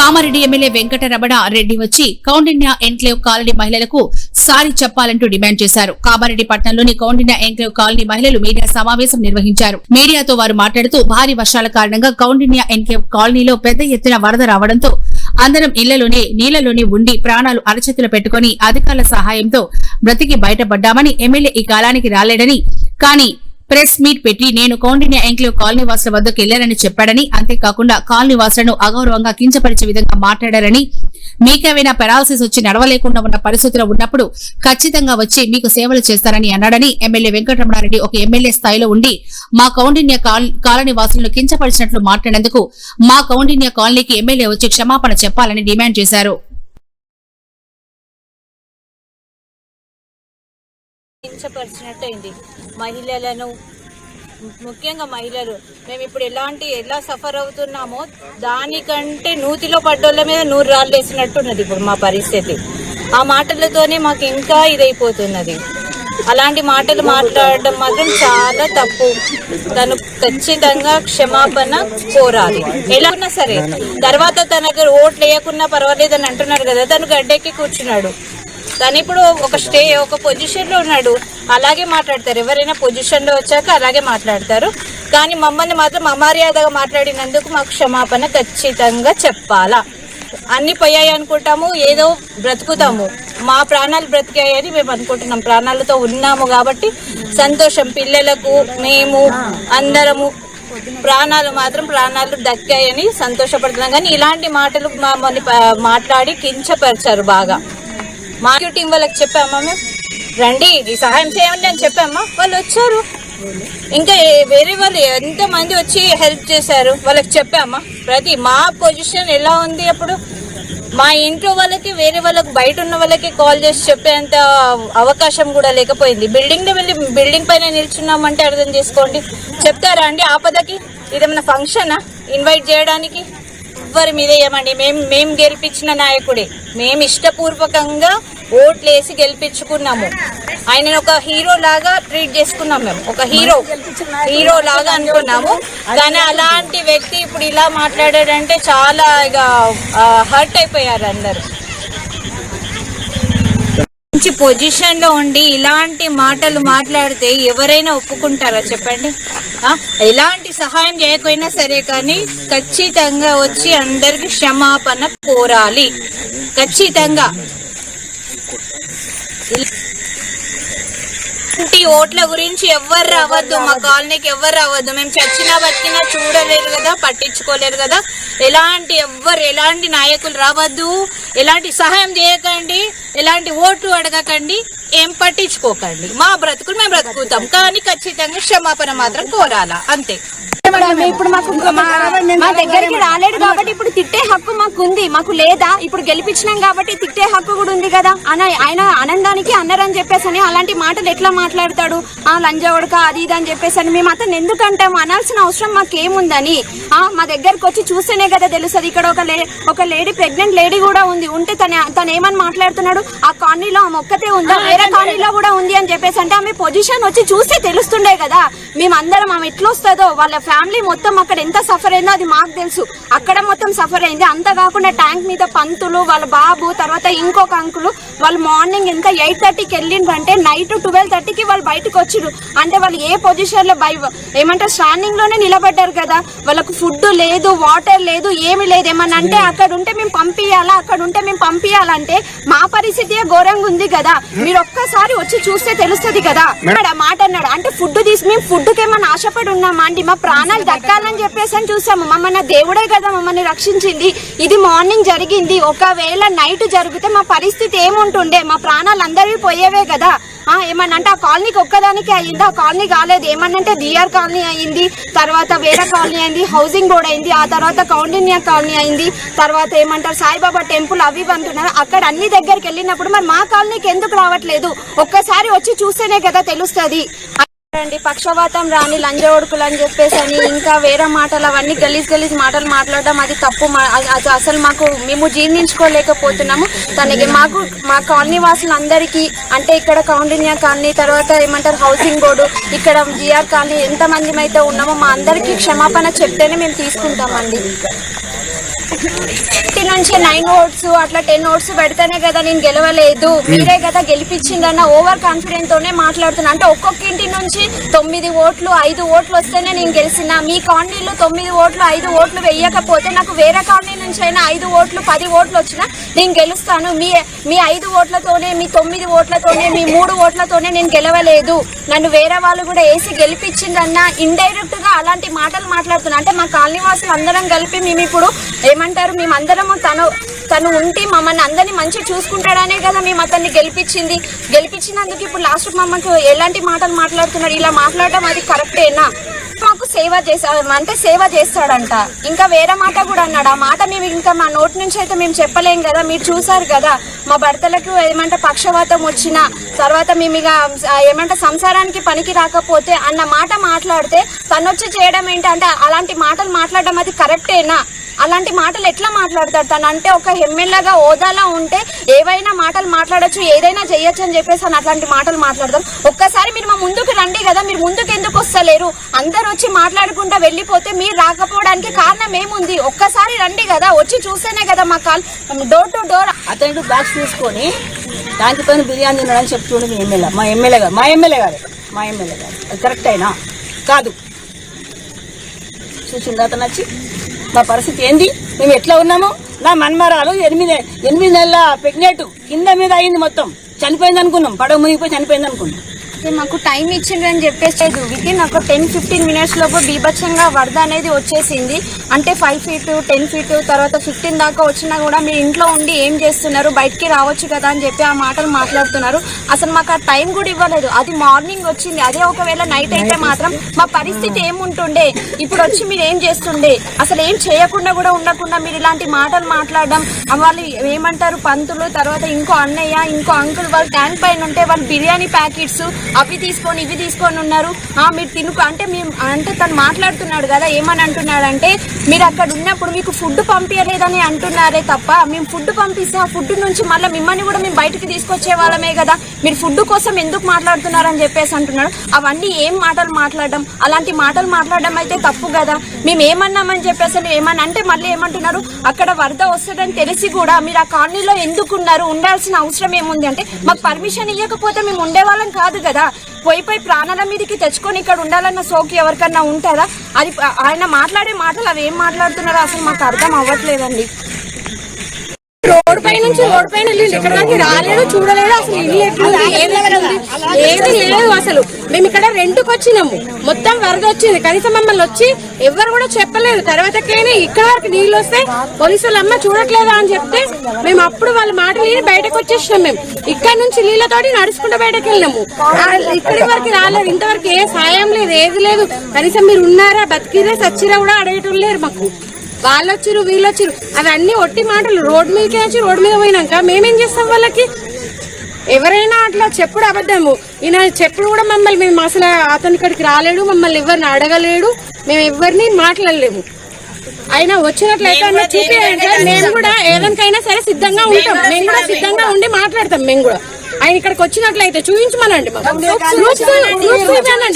Kamareddy MLA Venkataramana Reddy వచ్చి Kaundinya enclave colony మహిళలకు sorry చెప్పాలంటూ డిమాండ్ చేశారు. కామారెడ్డి పట్టణంలోని కౌండిన్య ఎన్క్లేవ్ కాలనీ మహిళలు మీడియా సమావేశం నిర్వహించారు. మీడియాతో వారు మాట్లాడుతూ భారీ వర్షాల కారణంగా కౌండిన్య ఎన్క్లేవ్ కాలనీలో పెద్ద ఎత్తున వరద రావడంతో అందరం ఇళ్ళలోనే నీళ్ళలోనే ఉండి ప్రాణాలు అరచేతులు పెట్టుకుని అధికారుల సహాయంతో బ్రతికి బయటపడ్డామని ఎమ్మెల్యే ఈ కాలానికి రాలేడని కానీ ప్రెస్ మీట్ పెట్టి నేను కౌండిన్య ఎంక్లేవ్ కాలనీ వాసుల వద్దకు వెళ్ళానని చెప్పాడని అంతేకాకుండా కాలనీ వాసులను అగౌరవంగా కించపరిచే విధంగా మాట్లాడారని మీకేమైనా పెరాలసిస్ వచ్చి నడవలేకుండా ఉన్న పరిస్థితిలో ఉన్నప్పుడు ఖచ్చితంగా వచ్చి మీకు సేవలు చేస్తారని అన్నాడని ఎమ్మెల్యే వెంకటరమణారెడ్డి ఒక ఎమ్మెల్యే స్థాయిలో ఉండి మా కౌండిన్య కాలనీ వాసులను కించపరిచినట్లు మాట్లాడేందుకు మా కౌండిన్య కాలనీకి ఎమ్మెల్యే వచ్చి క్షమాపణ చెప్పాలని డిమాండ్ చేశారు. కించపరిచినట్టయింది మహిళలను ముఖ్యంగా మహిళలు మేము ఇప్పుడు ఎలాంటి ఎలా సఫర్ అవుతున్నామో దానికంటే నూతిలో పడ్డోళ్ళ మీద నూరు రాళ్ళు వేసినట్టున్నది ఇప్పుడు మా పరిస్థితి. ఆ మాటలతోనే మాకు ఇంకా ఇదైపోతున్నది. అలాంటి మాటలు మాట్లాడడం మాత్రం చాలా తప్పు. తను ఖచ్చితంగా క్షమాపణ కోరాలి. ఎలా ఉన్నా సరే తర్వాత తనకు ఓట్లు వేయకున్నా పర్వాలేదని అంటున్నారు కదా తను గడ్డెక్కి కూర్చున్నాడు. కానీ ఇప్పుడు ఒక స్టే ఒక పొజిషన్లో ఉన్నాడు. అలాగే మాట్లాడతారు. ఎవరైనా పొజిషన్లో వచ్చాక అలాగే మాట్లాడతారు. కానీ మమ్మల్ని మాత్రం అమర్యాదగా మాట్లాడినందుకు మాకు క్షమాపణ ఖచ్చితంగా చెప్పాలా? అన్ని పోయాయి అనుకుంటాము ఏదో బ్రతుకుతాము. మా ప్రాణాలు బ్రతికాయని మేము అనుకుంటున్నాం. ప్రాణాలతో ఉన్నాము కాబట్టి సంతోషం. పిల్లలకు మేము అందరము ప్రాణాలు మాత్రం ప్రాణాలు దక్కాయని సంతోషపడుతున్నాం. కానీ ఇలాంటి మాటలు మమ్మల్ని మాట్లాడి కించపరిచారు బాగా. మార్కెట్ టీం వాళ్ళకి చెప్పామా మేము రండి ఇది సహాయం చేయండి అని చెప్పామా? వాళ్ళు వచ్చారు. ఇంకా వేరే వాళ్ళు ఎంత మంది వచ్చి హెల్ప్ చేశారు వాళ్ళకి చెప్పామా? ప్రతి మా పొజిషన్ ఎలా ఉంది అప్పుడు? మా ఇంట్లో వాళ్ళకి వేరే వాళ్ళకి బయట ఉన్న వాళ్ళకి కాల్ చేసి చెప్పేంత అవకాశం కూడా లేకపోయింది. బిల్డింగ్లో వెళ్ళి బిల్డింగ్ పైన నిల్చున్నామంటే అర్థం చేసుకోండి. చెప్తారా అండి ఆపదకి? ఇదేమన్నా ఫంక్షనా ఇన్వైట్ చేయడానికి? ఎవ్వరి మీద ఏమండి? మేము మేము గెలిపించిన నాయకుడే. మేము ఇష్టపూర్వకంగా ఓట్లేసి గెలిపించుకున్నాము. ఆయన ఒక హీరో లాగా ట్రీట్ చేసుకున్నాం మేము. ఒక హీరో. హీరో లాగా అనుకున్నాము. కానీ అలాంటి వ్యక్తి ఇప్పుడు ఇలా మాట్లాడాడంటే చాలా ఇక హర్ట్ అయిపోయారు అందరు. మంచి పొజిషన్లో ఉండి ఇలాంటి మాటలు మాట్లాడితే ఎవరైనా ఒప్పుకుంటారా చెప్పండి? ఎలాంటి సహాయం చేయకపోయినా సరే కానీ ఖచ్చితంగా వచ్చి అందరికి క్షమాపణ కోరాలి. ఖచ్చితంగా. ఇలాంటి ఓట్ల గురించి ఎవ్వరు రావద్దు మా కాలనీకి ఎవ్వరు రావద్దు. మేము చచ్చినా బతికినా చూడలేరు కదా పట్టించుకోలేరు కదా. ఎలాంటి ఎవ్వరు ఎలాంటి నాయకులు రావద్దు. ఎలాంటి సహాయం చేయకండి. ఎలాంటి ఓట్లు అడగకండి. ఏం పట్టించుకోకండి. మా బ్రతుకులు మేము బ్రతుకుతాం. కానీ ఖచ్చితంగా క్షమాపణ మాత్రం కోరాలా. అంతే. ఇప్పుడు ఇప్పుడు మాకు మా దగ్గరికి రాలేడు కాబట్టి ఇప్పుడు తిట్టే హక్కు మాకు ఉంది మాకు లేదా? ఇప్పుడు గెలిపించినాం కాబట్టి తిట్టే హక్కు కూడా ఉంది కదా. అన ఆయన ఆనందానికి అన్నారని చెప్పేసి అని అలాంటి మాటలు ఎట్లా మాట్లాడతాడు? ఆ లంజవడక అది ఇది అని చెప్పేసి అని మేము అతను ఎందుకు అంటాము అనాల్సిన అవసరం మాకేముందని. ఆ మా దగ్గరకు వచ్చి చూస్తేనే కదా తెలుస్తుంది. ఇక్కడ ఒక లే ఒక లేడీ ప్రెగ్నెంట్ లేడీ కూడా ఉంది. ఉంటే తన తను ఏమని మాట్లాడుతున్నాడు? ఆ కాలనీలో ఆమె ఒక్కతే ఉందా? వేరే కాలనీలో కూడా ఉంది అని చెప్పేసి అంటే ఆమె పొజిషన్ వచ్చి చూస్తే తెలుస్తుండే కదా. మేమందరం ఆమె ఎట్లా వస్తుందో వాళ్ళ ఫ్యామిలీ మొత్తం అక్కడ ఎంత సఫర్ అయిందో అది మాకు తెలుసు. అక్కడ మొత్తం సఫర్ అయింది. అంత కాకుండా ట్యాంక్ మీద పంతులు వాళ్ళ బాబు తర్వాత ఇంకొక అంకులు వాళ్ళు మార్నింగ్ ఎంత ఎయిట్ థర్టీకి వెళ్ళిండ్రు అంటే నైట్ ట్వెల్వ్ థర్టీకి వాళ్ళు బయటకు వచ్చిర్రు. అంటే వాళ్ళు ఏ పొజిషన్లో బై ఏమంటారు స్టాండింగ్లోనే నిలబడ్డారు కదా. వాళ్ళకు ఫుడ్ లేదు వాటర్ లేదు ఏమి లేదు. ఏమన్నా అంటే అక్కడ ఉంటే మేము పంపియాలా అక్కడ ఉంటే మేము పంపియాలంటే మా పరిస్థితి ఘోరంగా ఉంది కదా. మీరు ఒక్కసారి వచ్చి చూస్తే తెలుస్తుంది కదా. ఆ మాట అన్నాడు. అంటే ఫుడ్ తీసి మేము ఫుడ్కి ఏమన్నా ఆశపడి ఉన్నామా అండి? మా ప్రాణాలు దక్కాలని చెప్పేసి అని చూసాము. మమ్మల్ని దేవుడే కదా మమ్మల్ని రక్షించింది. ఇది మార్నింగ్ జరిగింది. ఒకవేళ నైట్ జరిగితే మా పరిస్థితి ఏముంటుండే? మా ప్రాణాలు అందరివి పోయేవే కదా. ఆ ఏమన్నా అంటే ఆ కాలనీకి ఒక్కదానికి అయ్యింది. ఆ కాలనీ కాలేదు. ఏమన్నంటే డిఆర్ కాలనీ అయింది తర్వాత వేరే కాలనీ అయింది. హౌసింగ్ బోర్డ్ అయింది. ఆ తర్వాత కౌండిన్య కాలనీ అయింది. తర్వాత ఏమంటారు? సాయిబాబా టెంపుల్ అవి అంటున్నారు. అక్కడ అన్ని దగ్గరికి వెళ్ళినప్పుడు మరి మా కాలనీకి ఎందుకు రావట్లేదు? ఒక్కసారి వచ్చి చూస్తేనే కదా తెలుస్తుంది. అండి పక్షవాతం రాని లంజ ఒడుకులు అని చెప్పేసి అని ఇంకా వేరే మాటలు అవన్నీ గలీజ్ గలీజ్ మాటలు మాట్లాడడం అది తప్పు అది అసలు మాకు మేము జీర్ణించుకోలేకపోతున్నాము. తనకి మాకు మా కాలనీ వాసులందరికీ అంటే ఇక్కడ కౌండిన్యా కాలనీ తర్వాత ఏమంటారు హౌసింగ్ బోర్డు ఇక్కడ జిఆర్ కాలనీ ఎంత మంది అయితే ఉన్నామో మా అందరికీ క్షమాపణ చెప్తేనే మేము తీసుకుంటామండి. ఫిఫ్టీ నుంచి నైన్ ఓట్స్ అట్లా టెన్ ఓట్స్ పెడితేనే కదా నేను గెలవలేదు. మీరే కదా గెలిపించిందన్న ఓవర్ కాన్ఫిడెంట్ తోనే మాట్లాడుతున్నా. అంటే ఒక్కొక్క ఇంటి నుంచి తొమ్మిది ఓట్లు ఐదు ఓట్లు వస్తేనే నేను గెలిచిన. మీ కాలనీలో తొమ్మిది ఓట్లు ఐదు ఓట్లు వేయకపోతే నాకు వేరే కాలనీ నుంచి అయినా ఐదు ఓట్లు పది ఓట్లు వచ్చినా నేను గెలుస్తాను. మీ మీ ఐదు ఓట్లతోనే మీ తొమ్మిది ఓట్లతోనే మీ మూడు ఓట్లతోనే నేను గెలవలేదు. నన్ను వేరే వాళ్ళు కూడా వేసి గెలిపించిందన్న ఇండైరెక్ట్ కూడా అలాంటి మాటలు మాట్లాడుతున్నాం. అంటే మా కాలనీ వాసులు అందరం కలిపి మేము ఇప్పుడు ఏమంటారు మేమందరము తను తను ఉంటే మమ్మల్ని అందరినీ మంచిగా చూసుకుంటాడనే కదా మేము అతన్ని గెలిపించింది. గెలిపించినందుకు ఇప్పుడు లాస్ట్ మమ్మల్ని ఎలాంటి మాటలు మాట్లాడుతున్నాడు? ఇలా మాట్లాడడం అది కరెక్టేనా? సేవ చేసా అంటే సేవ చేస్తాడంట. ఇంకా వేరే మాట కూడా అన్నాడు. ఆ మాట మేము ఇంకా మా నోటి నుంచి అయితే మేము చెప్పలేం కదా. మీరు చూసారు కదా మా భర్తలకు ఏమంటే పక్షవాతం వచ్చిన తర్వాత మేము ఇక ఏమంటే సంసారానికి పనికి రాకపోతే అన్న మాట మాట్లాడితే తనొచ్చి చేయడం ఏంటంటే అలాంటి మాటలు మాట్లాడడం అది కరెక్టేనా? అలాంటి మాటలు ఎట్లా మాట్లాడతాడు తను అంటే ఒక ఎమ్మెల్యేగా హోదాలో ఉంటే ఏవైనా మాటలు మాట్లాడచ్చు ఏదైనా చేయొచ్చు అని చెప్పేసి అని అట్లాంటి మాటలు మాట్లాడతారు. ఒక్కసారి మీరు మా ముందుకు రండి కదా మీరు ముందుకు ఎందుకు వస్తలేరు? అందరు వచ్చి మాట్లాడుకుంటా వెళ్ళిపోతే మీరు రాకపోవడానికి కారణం ఏముంది? ఒక్కసారి రండి కదా వచ్చి చూస్తేనే కదా మా కాల్. డోర్ టు డోర్ అతను బాక్స్ తీసుకొని దాంట్లో బిర్యానీ తిన్నాడని చెప్తుండే మీ ఎమ్మెల్యే. మా ఎమ్మెల్యే గారు మా ఎమ్మెల్యే గారు మా ఎమ్మెల్యే గారు. కరెక్ట్ అయినా? కాదు. చూసిన అతను వచ్చి. మా పరిస్థితి ఏంది? మేము ఎట్లా ఉన్నాము? నా మన్మరాలు ఎనిమిది ఎనిమిది నెలల ప్రెగ్నెంట్ కింద మీద అయింది మొత్తం. చనిపోయింది అనుకున్నాం పడవ మునిగిపోయి చనిపోయింది అనుకున్నాం మాకు టైం ఇచ్చిండ్రని చెప్పేసేది విత్ ఇన్ ఒక టెన్ ఫిఫ్టీన్ మినిట్స్ లోపు బీభత్సంగా వరద అనేది వచ్చేసింది. అంటే ఫైవ్ ఫీట్ టెన్ ఫీట్ తర్వాత ఫిఫ్టీన్ దాకా వచ్చినా కూడా మీరు ఇంట్లో ఉండి ఏం చేస్తున్నారు? బయటికి రావచ్చు కదా అని చెప్పి ఆ మాటలు మాట్లాడుతున్నారు. అసలు మాకు ఆ టైం కూడా ఇవ్వలేదు. అది మార్నింగ్ వచ్చింది. అదే ఒకవేళ నైట్ అయితే మాత్రం మా పరిస్థితి ఏముంటుండే? ఇప్పుడు వచ్చి మీరు ఏం చేస్తుండే? అసలు ఏం చేయకుండా కూడా ఉండకుండా మీరు ఇలాంటి మాటలు మాట్లాడడం వాళ్ళు ఏమంటారు? పంతులు తర్వాత ఇంకో అన్నయ్య ఇంకో అంకుల్ వాళ్ళు ట్యాంక్ పైన ఉంటే వాళ్ళు బిర్యానీ ప్యాకెట్స్ అవి తీసుకొని ఇవి తీసుకొని ఉన్నారు. ఆ మీరు తినుకు అంటే మేము అంటే తను మాట్లాడుతున్నాడు కదా ఏమని అంటున్నాడంటే మీరు అక్కడ ఉన్నప్పుడు మీకు ఫుడ్ పంపించలేదని అంటున్నారే తప్ప మేము ఫుడ్ పంపిస్తే ఆ ఫుడ్ నుంచి మళ్ళీ మిమ్మల్ని కూడా మేము బయటకు తీసుకొచ్చే వాళ్ళమే కదా. మీరు ఫుడ్ కోసం ఎందుకు మాట్లాడుతున్నారని చెప్పేసి అంటున్నాడు. అవన్నీ ఏం మాటలు మాట్లాడడం? అలాంటి మాటలు మాట్లాడడం అయితే తప్పు కదా. మేము ఏమన్నామని చెప్పేసి అని ఏమన్నా అంటే మళ్ళీ ఏమంటున్నారు? అక్కడ వరద వస్తుందని తెలిసి కూడా మీరు ఆ కాలనీలో ఎందుకున్నారు? ఉండాల్సిన అవసరం ఏముంది? అంటే మాకు పర్మిషన్ ఇవ్వకపోతే మేము ఉండేవాళ్ళం కాదు కదా. కదా? పోయిపోయి ప్రాణాల మీదకి తెచ్చుకొని ఇక్కడ ఉండాలన్న సోకి ఎవరికన్నా ఉంటుందా అది ఆయన మాట్లాడే మాటలు అవి ఏం మాట్లాడుతున్నారో అసలు మాకు అర్థం అవ్వట్లేదండి. రోడ్ పై నుంచి రోడ్ పైన వెళ్ళి ఇక్కడ దానికి రాలేదు చూడలేదు అసలు ఇల్లు ఎట్లుంది ఏది ఏది లేదు అసలు. మేము ఇక్కడ రెండుకు వచ్చినాము. మొత్తం వరద వచ్చింది. కనీసం మమ్మల్ని వచ్చి ఎవరు కూడా చెప్పలేదు. తర్వాతకైనా ఇక్కడ వరకు నీళ్ళు వస్తే పోలీసులు అమ్మ చూడట్లేదా అని చెప్తే మేము అప్పుడు వాళ్ళ మాటలు లేని బయటకు వచ్చేసినాం మేము. ఇక్కడ నుంచి నీళ్ళతోటి నడుచుకుంటూ బయటకు వెళ్ళినాము. ఇక్కడి వరకు రాలేదు. ఇంతవరకు ఏ సాయం లేదు ఏది లేదు. కనీసం మీరు ఉన్నారా బతికిరా సచ్చిరా కూడా అడగటం లేరు మాకు. వాళ్ళు వచ్చిరు వీళ్ళు వచ్చిరు అవన్నీ ఒట్టి మాటలు రోడ్ మీదకే వచ్చి రోడ్ మీద పోయినాక మేమేం చేస్తాం వాళ్ళకి ఎవరైనా అట్లా చెప్పుడు అబద్ధము ఈయన చెప్పుడు కూడా మమ్మల్ని మేము అసలు అతని ఇక్కడికి రాలేడు మమ్మల్ని ఎవరిని అడగలేడు మేము ఎవరిని మాట్లాడలేము ఆయన వచ్చినట్లయితే చూపించండి మేము కూడా ఏదానికైనా సరే సిద్ధంగా ఉంటాం మేము కూడా సిద్ధంగా ఉండి మాట్లాడతాం మేము కూడా ఆయన ఇక్కడికి వచ్చినట్లయితే చూపించమనండి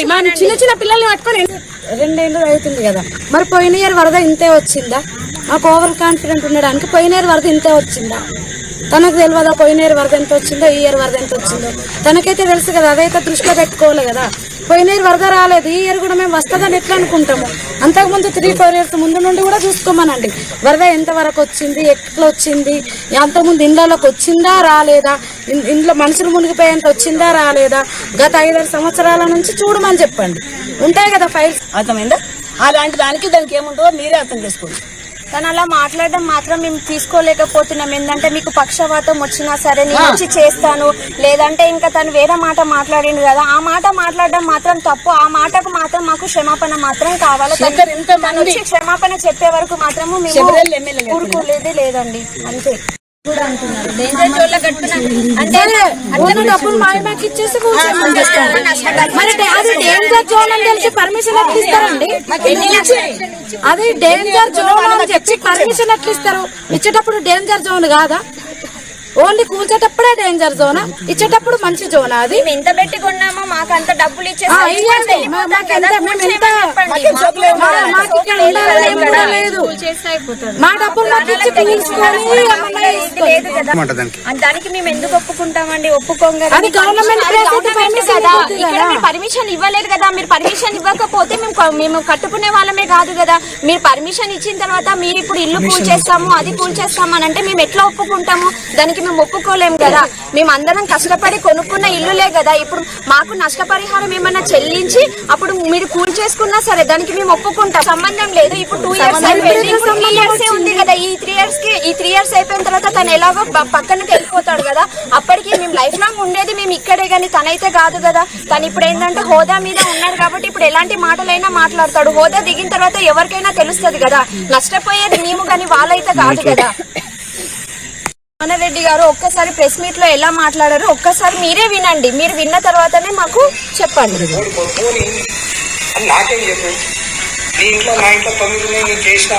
మా చిన్న చిన్న పిల్లల్ని పట్టుకొని రెండేళ్ళు అవుతుంది కదా. మరి పోయిన ఇయర్ వరద ఇంతే వచ్చిందా? మాకు ఓవర్ కాన్ఫిడెంట్ ఉండడానికి పోయిన ఇయర్ వరద ఇంతే వచ్చిందా? తనకు తెలియదా పోయిన ఇయర్ వరద ఎంత వచ్చిందో ఈ ఇయర్ వరద ఎంత వచ్చిందో? తనకైతే తెలుసు కదా అదైతే దృష్టిలో పెట్టుకోవాలి కదా. పోయిన వరద రాలేదు. ఈ ఇయర్ కూడా మేము వస్తుందని ఎట్లా అనుకుంటాము? అంతకుముందు త్రీ ఫోర్ ఇయర్స్ ముందు నుండి కూడా చూసుకోమనండి. వరద ఎంత వరకు వచ్చింది ఎట్లా వచ్చింది అంతకుముందు ఇండ్లలోకి వచ్చిందా రాలేదా ఇంట్లో మనుషులు మునిగిపోయేంత వచ్చిందా రాలేదా గత ఐదారు సంవత్సరాల నుంచి చూడమని చెప్పండి. ఉంటాయి కదా ఫైల్స్ అర్థమైందా? అలాంటి దానికి దానికి ఏముంటుందో మీరే అర్థం చేసుకోండి. తను అలా మాట్లాడడం మాత్రం మేము తీసుకోలేకపోతున్నాం. ఏంటంటే మీకు పక్షవాతం వచ్చినా సరే నేను వచ్చి చేస్తాను. లేదంటే ఇంకా తను వేరే మాట మాట్లాడిండు కదా. ఆ మాట మాట్లాడడం మాత్రం తప్పు. ఆ మాటకు మాత్రం మాకు క్షమాపణ మాత్రం కావాలి. తను- వచ్చి క్షమాపణ చెప్పే వరకు మాత్రము మేము ఊరుకోలేదే లేదండి. అంతే. అంటే డబ్బులు ఇచ్చేసి మరి అది డేంజర్ జోన్ అని తెలిసి పర్మిషన్ ఎట్లా ఇస్తారండి అది డేంజర్ జోన్ అని చెప్పి పర్మిషన్ ఎట్లా ఇస్తారు ఇచ్చేటప్పుడు డేంజర్ జోన్ కాదా? ఓన్లీ కూల్చేటప్పుడే డేంజర్ జోనా ఇచ్చేటప్పుడు మంచి జోనా అది? మేము ఎంత పెట్టి కొన్నామో మాకు అంత డబ్బులు లేదు మా డబ్బులు దానికి. మేము ఎందుకు ఒప్పుకుంటామండి? ఒప్పుకోం కదా. పర్మిషన్ ఇవ్వలేదు కదా. మీరు పర్మిషన్ ఇవ్వకపోతే మేము మేము కట్టుకునే వాళ్ళమే కాదు కదా. మీరు పర్మిషన్ ఇచ్చిన తర్వాత మీరు ఇప్పుడు ఇల్లు కూల్ చేస్తాము అది కూల్ చేస్తాము అని అంటే మేము ఎట్లా ఒప్పుకుంటాము? దానికి మేము ఒప్పుకోలేము కదా. మేము అందరం కష్టపడి కొనుక్కున్న ఇల్లులే కదా. ఇప్పుడు మాకు నష్టపరిహారం ఏమన్నా చెల్లించి అప్పుడు మీరు కూల్ చేసుకున్నా సరే దానికి మేము ఒప్పుకుంటాం. సంబంధం లేదు. ఇప్పుడు టూ ఇయర్స్ అయిపోయింది. ఇప్పుడు త్రీ ఇయర్స్ ఉంది కదా. ఈ త్రీ ఇయర్స్కి ఈ త్రీ ఇయర్స్ అయిపోయిన తర్వాత తను ఎలాగో ప- పక్కనకి వెళ్ళిపోతాడు కదా. అప్పటికి మేము లైఫ్ లాంగ్ ఉండేది మేము ఇక్కడే కానీ తనైతే కాదు కదా. తను ఇప్పుడు ఏంటంటే హోదా మీద ఉన్నాడు కాబట్టి ఇప్పుడు ఎలాంటి మాటలైనా మాట్లాడతాడు. హోదా దిగిన తర్వాత ఎవరికైనా తెలుస్తది కదా. నష్టపోయేది మేము కానీ వాళ్ళైతే కాదు కదా. రెడ్డి గారు ఒక్కసారి ప్రెస్ మీట్లో ఎలా మాట్లాడారు ఒక్కసారి మీరే వినండి. మీరు విన్న తర్వాతనే మాకు చెప్పండి. నాకేం చెప్పు నీ ఇంట్లో నా ఇంట్లో తొమ్మిది నేను చేసిన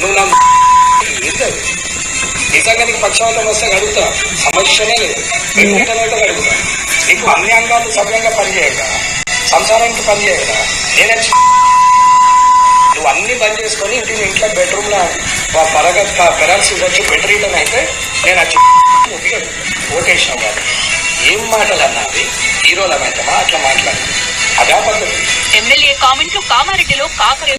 నువ్వు నా నిజంగా నీకు పక్షవాతం వస్తే అడుగుతా సమస్యనే లేదు ఎందుకంటే అడుగుతా నీకు అన్ని అంగాలు సభ్యంగా పనిచేయక సంసారానికి పనిచేయక నేనే నువ్వు అన్ని బంద్ చేసుకొని ఇంటి ఇంట్లో బెడ్రూమ్లో పరగ పెరాల్సి వచ్చి బెటర్ రీటర్న్ అయితే నేను వచ్చి ఓటేసినావు కాదు ఏం మాటలు అన్నది హీరోల వెంటమా అట్లా మాట్లాడింది అదే పద్ధతి. ఎమ్మెల్యే కామెంట్లు కామారెడ్డిలో కాకరే